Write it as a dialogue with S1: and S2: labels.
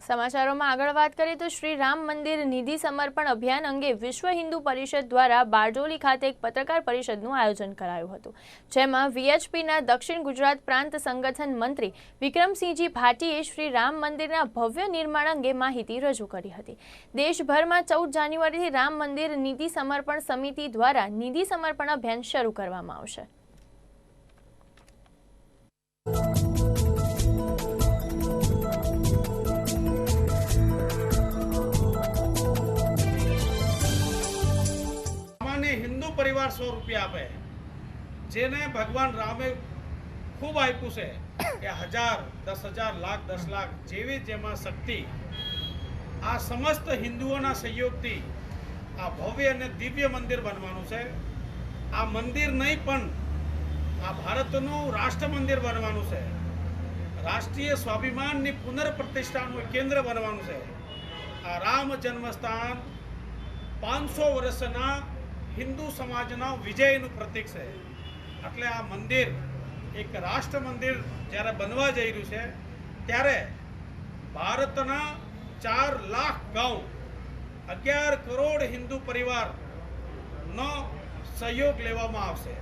S1: સમાચારોમાં આગળ વાત કરીએ તો શ્રી રામ મંદિર નિધિ સમર્પણ અભિયાન અંગે વિશ્વ હિન્દુ પરિષદ દ્વારા બારડોલી ખાતે એક પત્રકાર પરિષદનું આયોજન કરાયું હતું, જેમાં વીએચપીના દક્ષિણ ગુજરાત પ્રાંત સંગઠન મંત્રી વિક્રમસિંહજી ભાટીએ શ્રી રામ મંદિરના ભવ્ય નિર્માણ અંગે માહિતી રજૂ કરી હતી. દેશભરમાં ચૌદ જાન્યુઆરીથી રામ મંદિર નિધિ સમર્પણ સમિતિ દ્વારા નિધિ સમર્પણ અભિયાન શરૂ કરવામાં આવશે.
S2: સામાન્ય હિન્દુ પરિવાર સો રૂપિયા આપે, જેને ભગવાન રામે ખૂબ આપ્યું છે કે હજાર, દસ હજાર, લાખ, દસ લાખ જેવી જેમાં શક્તિ, આ સમસ્ત હિન્દુઓના સહયોગથી આ ભવ્ય અને દિવ્ય મંદિર બનવાનું છે. આ મંદિર નહીં પણ આ ભારતનું રાષ્ટ્ર મંદિર બનવાનું છે. રાષ્ટ્રીય સ્વાભિમાનની પુનર્પ્રતિષ્ઠાનું કેન્દ્ર બનવાનું છે. આ રામ જન્મસ્થાન પાંચસો વર્ષના હિન્દુ સમાજના વિજયનું પ્રતીક છે. એટલે આ મંદિર એક રાષ્ટ્ર મંદિર જ્યારે બનવા જઈ રહ્યું છે, ત્યારે ભારતના ચાર લાખ ગાઉ અગિયાર કરોડ હિન્દુ પરિવારનો સહયોગ લેવામાં આવશે.